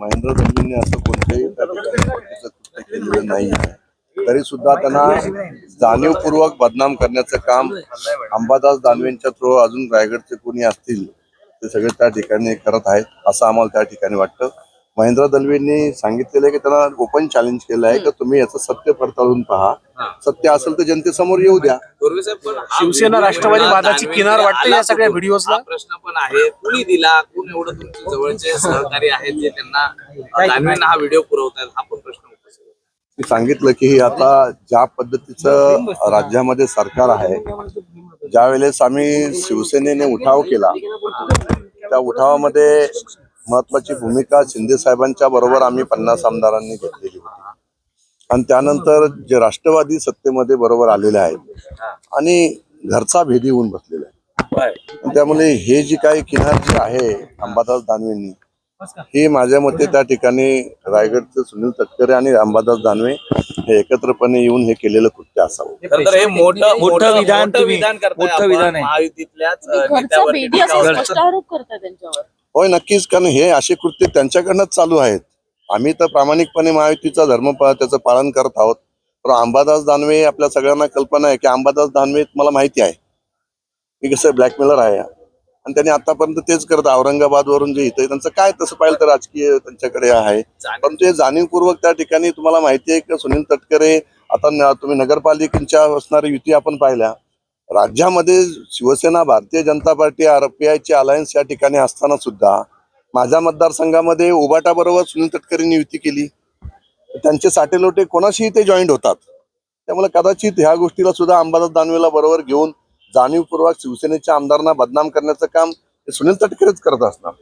महेंद्र धोनीने असं कोणत्याही कृत्य केलेलं नाही तरी सुद्धा त्यांना जाणीवपूर्वक बदनाम करण्याचं काम अंबादास दानवेंच्या थ्रू अजून रायगडचे कोणी असतील ते सगळे त्या ठिकाणी करत आहेत असं आम्हाला त्या ठिकाणी वाटतं. महेंद्र दलवींनी सांगितलेलं आहे की त्यांना ओपन चॅलेंज केलं आहे की तुम्ही याचं सत्य पडताळून पहा. सत्य असेल तर जनतेसमोर येऊ द्या. शिवसेना व्हिडिओ राष्ट्रवादी वादाची किनार वाटते या सगळ्या? हा प्रश्न पण आहे. कुणी दिला? कोण एवढं तुमचे जवळचे सहकारी आहेत जे त्यांना हा व्हिडिओ पुरवतात हा पण प्रश्न. मी सांगितलं की आता ज्या पद्धतीचं राज्यामध्ये सरकार आहे ज्या वेळेस आम्ही शिवसेनेने उठाव केला त्या उठावामध्ये महत्वाची भूमिका शिंदे साहेबांच्या बरोबर आम्ही पन्नास आमदारांनी घेतलेली होती. आणि त्यानंतर जे राष्ट्रवादी सत्तेमध्ये बरोबर आलेले आहेत आणि घरचा भेदी होऊन बसलेला आहे. त्यामुळे हे जी काही किनार जी आहे अंबादास दानवेंनी हे माझ्या मते त्या ठिकाणी रायगडचे सुनील तटकरे आणि अंबादास दानवे हे एकत्रपणे येऊन हे केलेलं कृत्य असावं. खरं तर हे मोठं मोठं विधान विधान. महायुतीतल्याच होय नक्कीच. कारण हे असे कृत्य त्यांच्याकडनंच चालू आहेत. आम्ही तर प्रामाणिकपणे महायुतीचा धर्म त्याचं पालन करत आहोत. पण अंबादास दानवे आपल्या सगळ्यांना कल्पना आहे की अंबादास दानवे मला माहिती आहे. की कसं ब्लॅकमेलर आहे. आणि त्यांनी आतापर्यंत तेच करत औरंगाबाद वरून जे इथं त्यांचं काय तसं पाहिलं तर राजकीय त्यांच्याकडे आहे. परंतु हे जाणीवपूर्वक त्या ठिकाणी तुम्हाला माहिती आहे की सुनील तटकरे आता तुम्ही नगरपालिकेच्या असणाऱ्या युती आपण पाहिल्या. राज्यामध्ये शिवसेना भारतीय जनता पार्टी आरपीआयची अलायन्स या ठिकाणी असताना सुद्धा माझ्या मतदारसंघामध्ये उबाटाबरोबर सुनील तटकरेंनी युती केली. त्यांचे साटेलोटे कोणाशीही ते जॉईंट होतात. त्यामुळे कदाचित ह्या गोष्टीला सुद्धा अंबादास दानवेला बरोबर घेऊन जाणीवपूर्वक शिवसेनेच्या आमदारांना बदनाम करण्याचं काम हे सुनील तटकरेच करत असणार.